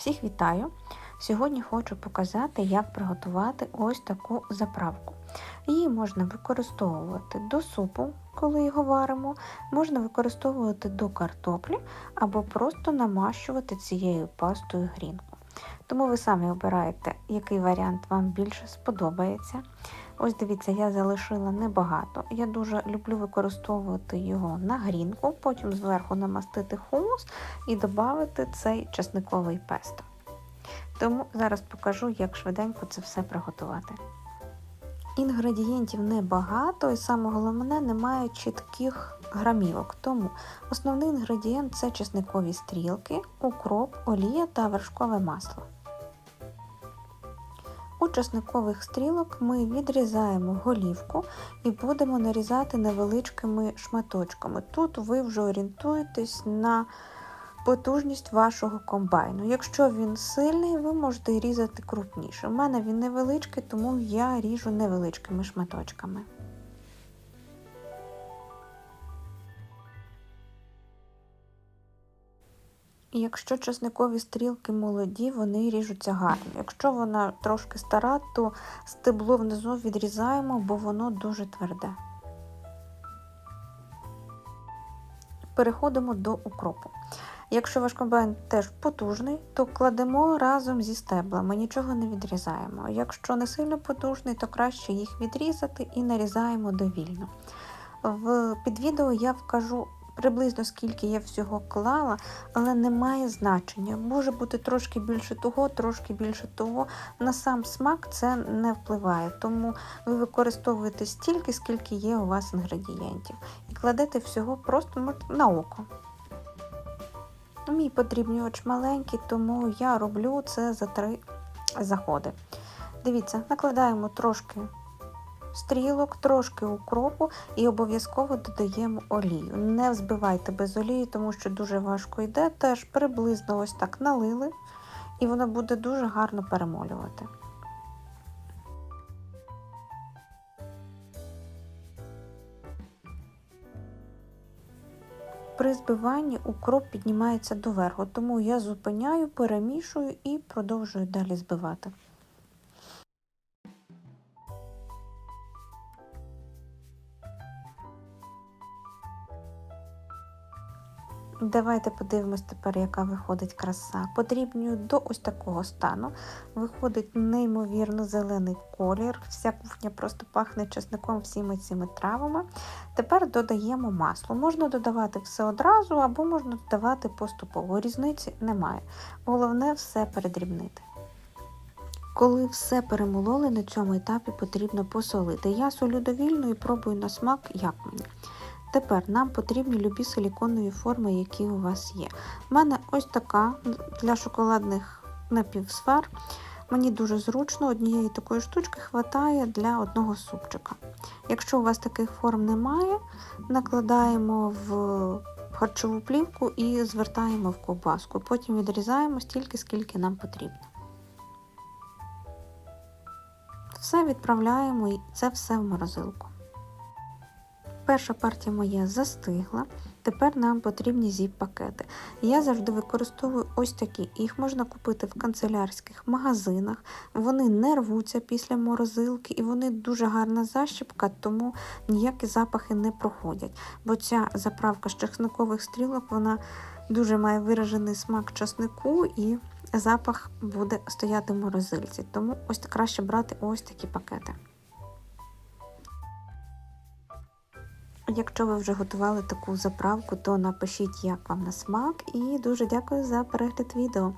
Всіх вітаю! Сьогодні хочу показати, як приготувати ось таку заправку. Її можна використовувати до супу, коли його варимо, можна використовувати до картоплі або просто намащувати цією пастою грінку. Тому ви самі обираєте, який варіант вам більше сподобається. Ось дивіться, я залишила небагато. Я дуже люблю використовувати його на грінку, потім зверху намастити хумус і додати цей чесниковий песто. Тому зараз покажу, як швиденько це все приготувати. Інгредієнтів небагато, і саме головне, немає чітких грамівок. Тому основний інгредієнт це чесникові стрілки, укроп, олія та вершкове масло. У часникових стрілок ми відрізаємо голівку і будемо нарізати невеличкими шматочками. Тут ви вже орієнтуєтесь на потужність вашого комбайну. Якщо він сильний, ви можете різати крупніше. У мене він невеличкий, тому я ріжу невеличкими шматочками. І якщо чесникові стрілки молоді, вони ріжуться гарно. Якщо вона трошки стара, то стебло внизу відрізаємо, бо воно дуже тверде. Переходимо до укропу. Якщо ваш комбайн теж потужний, то кладемо разом зі стеблами, нічого не відрізаємо. Якщо не сильно потужний, то краще їх відрізати і нарізаємо довільно. В під відео я вкажу приблизно скільки я всього клала, але не має значення. Може бути трошки більше того, трошки більше того. На сам смак це не впливає, тому ви використовуєте стільки, скільки є у вас інгредієнтів. І кладете всього просто на око. Мій подрібнювач маленький, тому я роблю це за три заходи. Дивіться, накладаємо трошки стрілок, трошки укропу і обов'язково додаємо олію. Не взбивайте без олії, тому що дуже важко йде. Теж приблизно ось так налили, і воно буде дуже гарно перемолювати. При збиванні укроп піднімається доверху, тому я зупиняю, перемішую і продовжую далі збивати. Давайте подивимось тепер, яка виходить краса. Подрібнюю до ось такого стану. Виходить неймовірно зелений колір. Вся кухня просто пахне чесником всіми цими травами. Тепер додаємо масло. Можна додавати все одразу, або можна додавати поступово. Різниці немає. Головне все передрібнити. Коли все перемололи, на цьому етапі потрібно посолити. Я солю довільно і пробую на смак, як мені. Тепер нам потрібні любі силіконові форми, які у вас є. У мене ось така для шоколадних напівсфер. Мені дуже зручно, однієї такої штучки вистачає для одного супчика. Якщо у вас таких форм немає, накладаємо в харчову плівку і звертаємо в ковбаску. Потім відрізаємо стільки, скільки нам потрібно. Все відправляємо і це все в морозилку. Перша партія моя застигла, тепер нам потрібні зіп-пакети. Я завжди використовую ось такі. Їх можна купити в канцелярських магазинах, вони не рвуться після морозилки і вони дуже гарна защіпка, тому ніякі запахи не проходять. Бо ця заправка з чесникових стрілок вона дуже має виражений смак часнику і запах буде стояти в морозильці. Тому ось краще брати ось такі пакети. Якщо ви вже готували таку заправку, то напишіть, як вам на смак, і дуже дякую за перегляд відео.